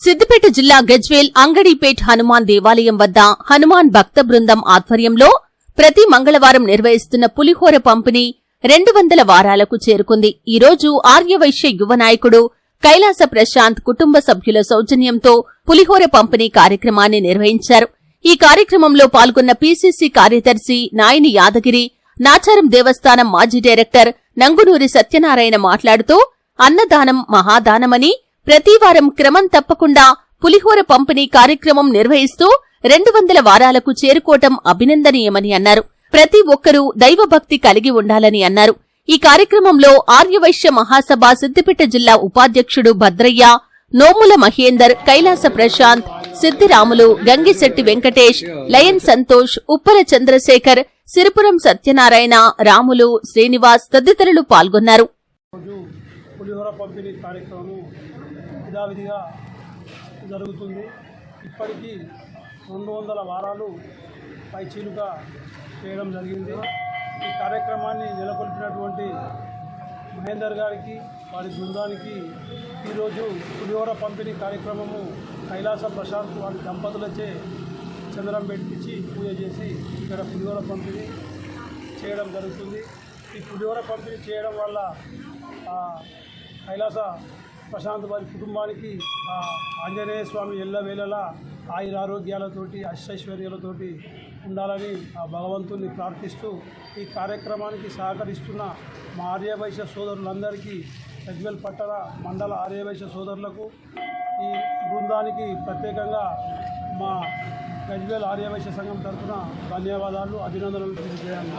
సిద్దిపేట జిల్లా గజ్వేల్ అంగడిపేట్ హనుమాన్ దేవాలయం వద్ద హనుమాన్ భక్త బృందం ఆధ్వర్యంలో ప్రతి మంగళవారం నిర్వహిస్తున్న పులిహోర పంపిణీ రెండు వందల వారాలకు చేరుకుంది. ఈ రోజు ఆర్యవైశ్య యువ నాయకుడు కైలాస ప్రశాంత్ కుటుంబ సభ్యుల సౌజన్యంతో పులిహోర పంపిణీ కార్యక్రమాన్ని నిర్వహించారు. ఈ కార్యక్రమంలో పాల్గొన్న పీసీసీ కార్యదర్శి నాయని యాదగిరి నాచారం దేవస్థానం మాజీ డైరెక్టర్ నంగునూరి సత్యనారాయణ మాట్లాడుతూ అన్నదానం మహాదానమని ప్రతివారం క్రమం తప్పకుండా పులిహోర పంపిణీ కార్యక్రమం నిర్వహిస్తూ రెండు వందల వారాలకు చేరుకోవటం అభినందనీయమని అన్నారు. ప్రతి ఒక్కరూ దైవభక్తి కలిగి ఉండాలని అన్నారు. ఈ కార్యక్రమంలో ఆర్యవైశ్య మహాసభ సిద్దిపేట జిల్లా ఉపాధ్యక్షుడు భద్రయ్య నోముల మహేందర్ కైలాస ప్రశాంత్ సిద్దిరాములు గంగిశెట్టి వెంకటేష్ లయన్ సంతోష్ ఉప్పల చంద్రశేఖర్ సిరిపురం సత్యనారాయణ రాములు శ్రీనివాస్ తదితరులు పాల్గొన్నారు. పులిహోర పంపిణీ కార్యక్రమం యథావిధిగా జరుగుతుంది. ఇప్పటికీ రెండు వందల వారాలు పైచీలుగా చేయడం జరిగింది. ఈ కార్యక్రమాన్ని నెలకొల్పినటువంటి మహేందర్ గారికి వారి బృందానికి ఈరోజు పులిహోర పంపిణీ కార్యక్రమము కైలాస ప్రశాంత్ వారి దంపతులచే చంద్రం పెట్టించి పూజ చేసి ఇక్కడ పులిహోర పంపిణీ చేయడం జరుగుతుంది. ఈ పులిహోర పంపిణీ చేయడం వల్ల కైలాస ప్రశాంత్ వారి కుటుంబానికి ఆంజనేయ స్వామి ఎల్లవేళలా ఆయుర ఆరోగ్యాలతోటి అష్టైశ్వర్యాలతోటి ఉండాలని ఆ భగవంతుని ప్రార్థిస్తూ ఈ కార్యక్రమానికి సహకరిస్తున్న మా ఆర్యవైశ్య సోదరులందరికీ గజ్వెల్ పట్టణ మండల ఆర్యవైశ్య సోదరులకు ఈ బృందానికి ప్రత్యేకంగా మా గజ్వేల్ ఆర్యవైశ్య సంఘం తరఫున ధన్యవాదాలు అభినందనలు తెలియజేయాలి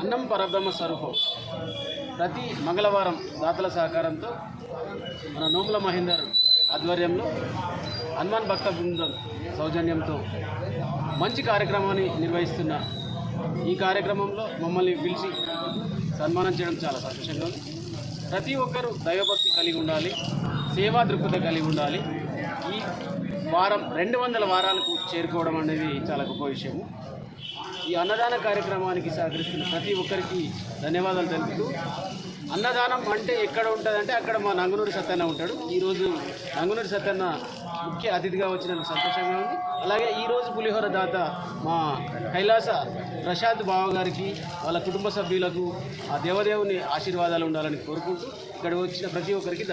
అన్నం పరబ్రహ్మ స్వరూపం. ప్రతి మంగళవారం దాతల సహకారంతో మన నోముల మహేందర్ ఆధ్వర్యంలో హనుమాన్ భక్త బృందం సౌజన్యంతో మంచి కార్యక్రమాన్ని నిర్వహిస్తున్న ఈ కార్యక్రమంలో మమ్మల్ని పిలిచి సన్మానం చేయడం చాలా సంతోషంగా ఉంది. ప్రతి ఒక్కరూ దైవభక్తి కలిగి ఉండాలి సేవా దృక్పథ కలిగి ఉండాలి. ఈ వారం రెండు వందల వారాలకు చేరుకోవడం అనేది చాలా గొప్ప విషయము. ఈ అన్నదాన కార్యక్రమానికి సహకరిస్తున్న ప్రతి ఒక్కరికి ధన్యవాదాలు తెలుపుతూ అన్నదానం అంటే ఎక్కడ ఉంటుందంటే అక్కడ మా నంగునూరి సత్యన్న ఉంటాడు. ఈరోజు నంగునూరి సత్యన్న ముఖ్య అతిథిగా వచ్చినందుకు సంతోషంగా ఉంది. అలాగే ఈరోజు పులిహోర దాత మా కైలాస ప్రశాంత్ బావ గారికి వాళ్ళ కుటుంబ సభ్యులకు ఆ దేవదేవుని ఆశీర్వాదాలు ఉండాలని కోరుకుంటూ ఇక్కడ వచ్చిన ప్రతి ఒక్కరికి